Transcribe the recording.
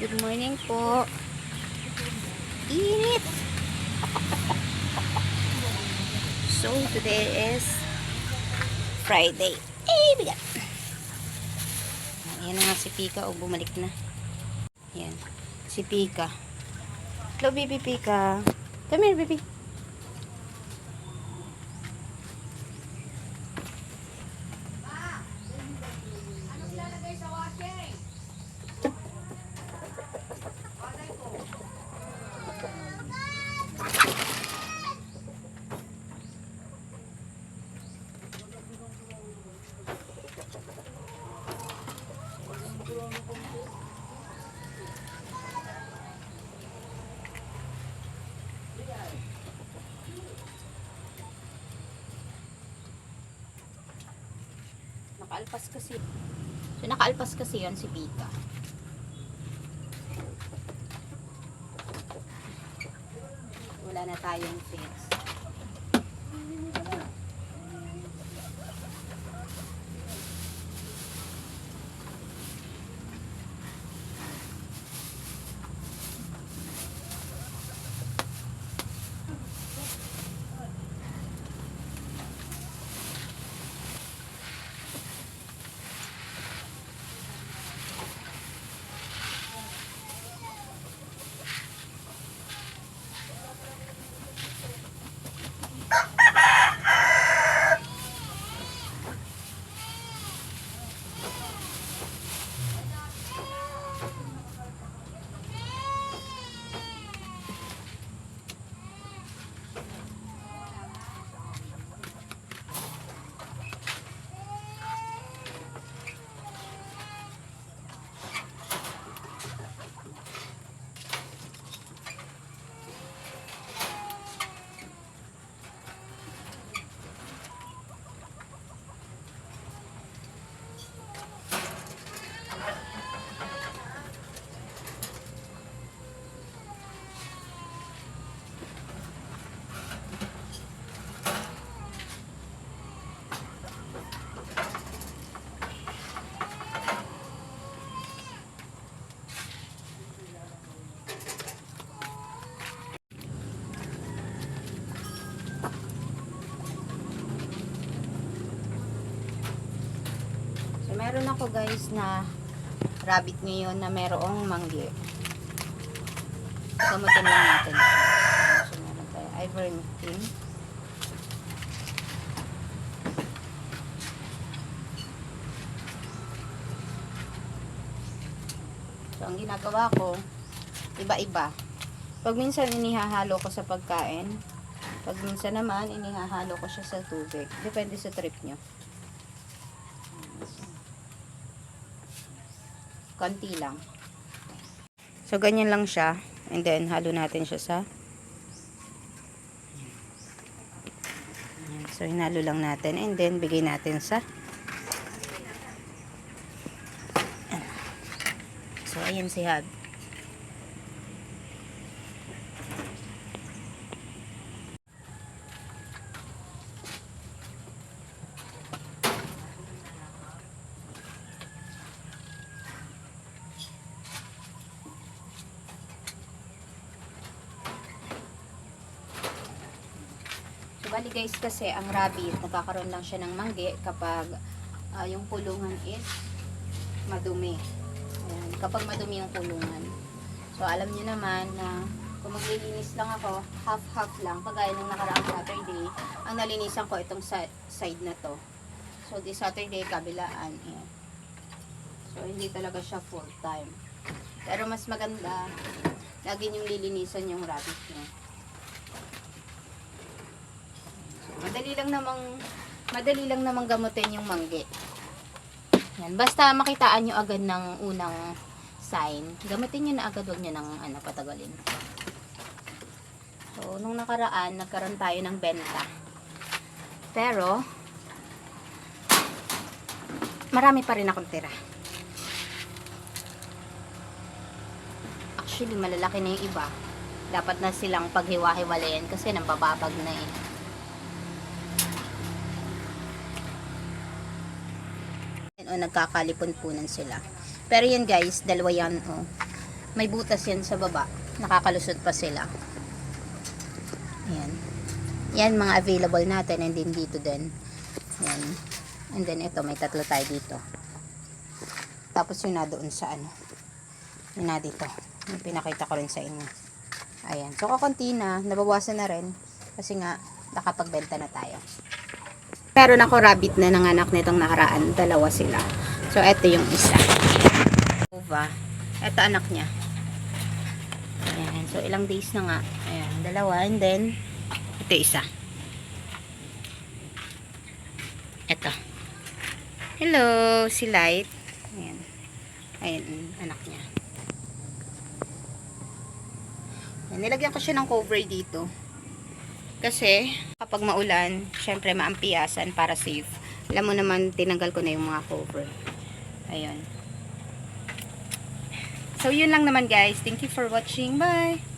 Good morning po. Init. So, today is Friday. Eh, bigat. Ayan na nga si Pika. O, bumalik na. Ayan. Si Pika. Hello, baby Pika. Come here, baby. Nakaalpas kasi. So, nakaalpas kasi yon si Pika. Wala na tayong fix. Meron ako guys na rabbit ngayon na merong manggi. Gamutin lang natin. So, meron tayo ivermectin. So, ang ginagawa ko, iba-iba. Pag minsan inihahalo ko sa pagkain, pag minsan naman inihahalo ko siya sa tubig. Depende sa trip nyo. Konti lang. So, ganyan lang siya. And then, halo natin siya sa. So, hinalo lang natin. And then, bigay natin sa. So, ayan si Hab. So, bali guys, kasi ang rabbit, nagkakaroon lang siya ng manggi kapag ah, yung kulungan is madumi. Ayan, kapag madumi yung kulungan. So, alam niyo naman na kung maglilinis lang ako, half-half lang, kagaya ng nakaraang Saturday, ang nalinisan ko itong side na to. So, this Saturday, kabilaan. Ayan. So, hindi talaga siya full time. Pero mas maganda, lagi niyong lilinisan yung rabbit niyo. Madali lang namang madali lang namang gamutin yung manggi. Yan, basta makitaan nyo agad ng unang sign. Gamutin nyo na agad, wag nyo nang ano, patagalin. So, nung nakaraan, nagkaroon tayo ng benta. Pero, marami pa rin akong tira. Actually, malalaki na yung iba. Dapat na silang paghiwa-hiwalayan kasi nambababag na eh. Yan, o, nagkakalipon-punan sila. Pero yan guys, dalawa yan, o. may butas yan sa baba. Nakakalusot pa sila. Ayan. Yan mga available natin and then dito din. Yan. And then ito, may tatlo tayo dito. Tapos yun na doon sa ano. Yun na dito. Yung pinakita ko rin sa inyo. Ayan. So, kakunti na. Nabawasan na rin. Kasi nga, nakapagbenta na tayo. Meron ako rabbit na nanganak nitong nakaraan. Dalawa sila. So, eto yung isa. Ova. Eto anak niya. Ayan. So, ilang days na nga. Ayan. Dalawa. And then, ito isa. Eto. Hello, si Light. Ayan. Ayan, anak niya. Ayan, nilagyan ko siya ng cover dito. Kasi, kapag maulan, syempre maampiyasan para safe. Alam mo naman, tinanggal ko na yung mga cover. Ayun. So, yun lang naman guys. Thank you for watching. Bye!